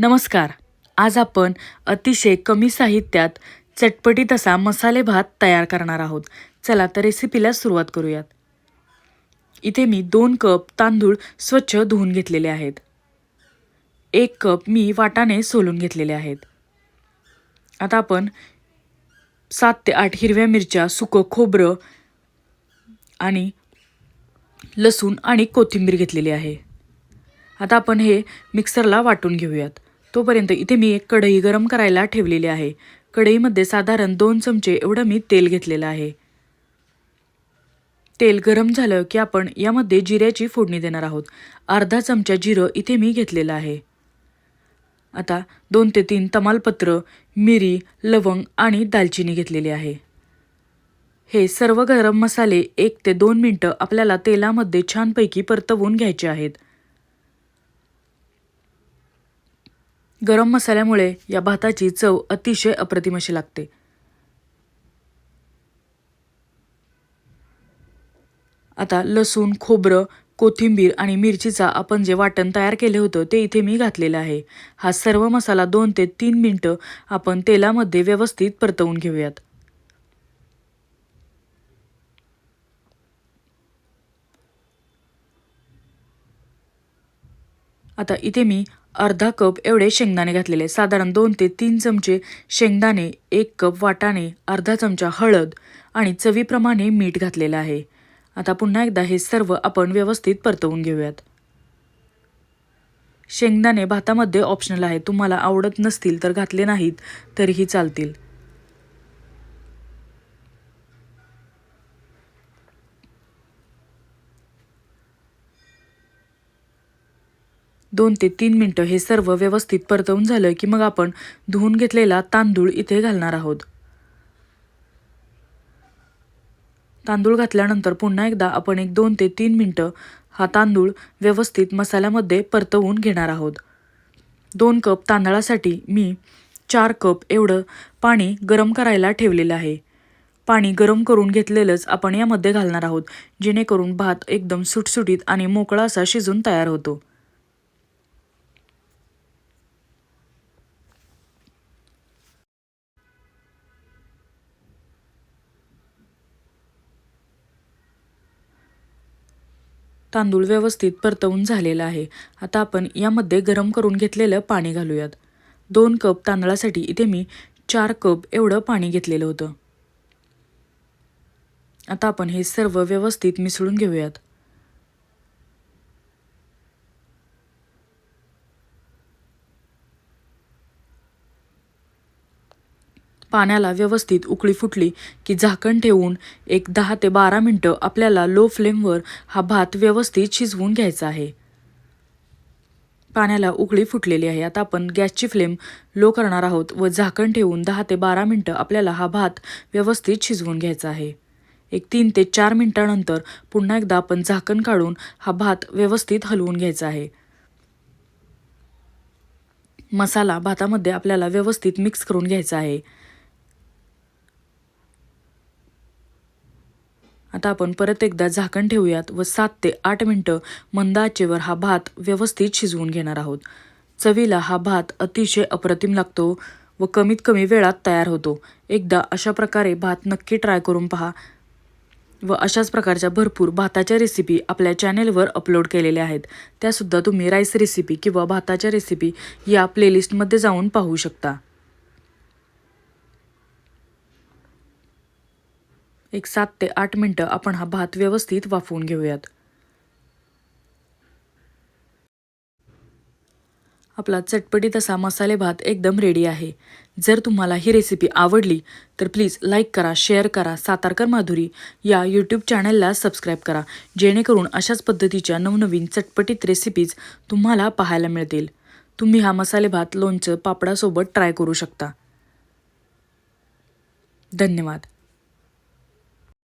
नमस्कार. आज आपण अतिशय कमी साहित्यात चटपटीत असा मसाले भात तयार करणार आहोत. चला तर रेसिपीला सुरुवात करूयात. इथे मी दोन कप तांदूळ स्वच्छ धुवून घेतलेले आहेत. एक कप मी वाटाणे सोलून घेतलेले आहेत. आता आपण सात ते आठ हिरव्या मिरच्या सुकं खोबरं आणि लसूण आणि कोथिंबीर घेतलेली आहे. आता आपण हे मिक्सरला वाटून घेऊयात. तोपर्यंत इथे मी एक कढई गरम करायला ठेवलेली आहे. कढईमध्ये साधारण दोन चमचे एवढं मी तेल घेतलेलं आहे. तेल गरम झालं की आपण यामध्ये जिऱ्याची फोडणी देणार आहोत. अर्धा चमचा जिरं इथे मी घेतलेलं आहे. आता दोन ते तीन तमालपत्र मिरी लवंग आणि दालचिनी घेतलेली आहे. हे सर्व गरम मसाले एक ते दोन मिनटं आपल्याला तेलामध्ये छानपैकी परतवून घ्यायचे आहेत. गरम मसाल्यामुळे या भाताची चव अतिशय अप्रतिम अशी लागते. आता लसूण खोबरं कोथिंबीर आणि मिरचीचा आपण जे वाटण तयार केले होतं ते इथे मी घातलेलं आहे. हा सर्व मसाला दोन ते तीन मिनटं आपण तेलामध्ये व्यवस्थित परतवून घेऊयात. आता इथे मी अर्धा कप एवढे शेंगदाणे घातलेले साधारण दोन ते तीन चमचे शेंगदाणे एक कप वाटाणे अर्धा चमचा हळद आणि चवीप्रमाणे मीठ घातलेलं आहे. आता पुन्हा एकदा हे सर्व आपण व्यवस्थित परतवून घेऊयात. शेंगदाणे भातामध्ये ऑप्शनल आहे तुम्हाला आवडत नसतील तर घातले नाहीत तरीही चालतील. दोन ते तीन मिनटं हे सर्व व्यवस्थित परतवून झालं की मग आपण धुवून घेतलेला तांदूळ इथे घालणार आहोत. तांदूळ घातल्यानंतर पुन्हा एकदा आपण एक दोन ते तीन मिनटं हा तांदूळ व्यवस्थित मसाल्यामध्ये परतवून घेणार आहोत. दोन कप तांदळासाठी मी चार कप एवढं पाणी गरम करायला ठेवलेलं आहे. पाणी गरम करून घेतलेलंच आपण यामध्ये घालणार आहोत जेणेकरून भात एकदम सुटसुटीत आणि मोकळा असा शिजून तयार होतो. तांदूळ व्यवस्थित परतवून झालेला आहे. आता आपण यामध्ये गरम करून घेतलेलं पाणी घालूयात. दोन कप तांदळासाठी इथे मी चार कप एवढं पाणी घेतलेलं होतं. आता आपण हे सर्व व्यवस्थित मिसळून घेऊयात. पाण्याला व्यवस्थित उकळी फुटली की झाकण ठेवून एक दहा ते बारा मिनटं आपल्याला लो फ्लेमवर हा भात व्यवस्थित शिजवून घ्यायचा आहे. पाण्याला उकळी फुटलेली आहे. आता आपण गॅसची फ्लेम लो करणार आहोत व झाकण ठेवून दहा ते बारा मिनटं आपल्याला हा भात व्यवस्थित शिजवून घ्यायचा आहे. एक तीन ते चार मिनटानंतर पुन्हा एकदा आपण झाकण काढून हा भात व्यवस्थित हलवून घ्यायचा आहे. मसाला भातामध्ये आपल्याला व्यवस्थित मिक्स करून घ्यायचा आहे. आता आपण परत एकदा झाकण ठेवूयात व सात ते आठ मिनटं मंद आचेवर हा भात व्यवस्थित शिजवून घेणार आहोत. चवीला हा भात अतिशय अप्रतिम लागतो व कमीत कमी वेळात तयार होतो. एकदा अशा प्रकारे भात नक्की ट्राय करून पहा व अशाच प्रकारच्या भरपूर भाताच्या रेसिपी आपल्या चॅनेलवर अपलोड केलेल्या आहेत. त्यासुद्धा तुम्ही राईस रेसिपी किंवा भाताच्या रेसिपी या प्लेलिस्टमध्ये जाऊन पाहू शकता. एक सात ते आठ मिनटं आपण हा भात व्यवस्थित वाफवून घेऊयात. आपला चटपटीत असा मसाले भात एकदम रेडी आहे. जर तुम्हाला ही रेसिपी आवडली तर प्लीज लाईक करा शेअर करा सातारकर माधुरी या यूट्यूब चॅनलला सबस्क्राईब करा. जेणेकरून अशाच पद्धतीच्या नवनवीन चटपटीत रेसिपीज तुम्हाला पाहायला मिळतील. तुम्ही हा मसाले भात लोणचं पापडासोबत ट्राय करू शकता. धन्यवाद.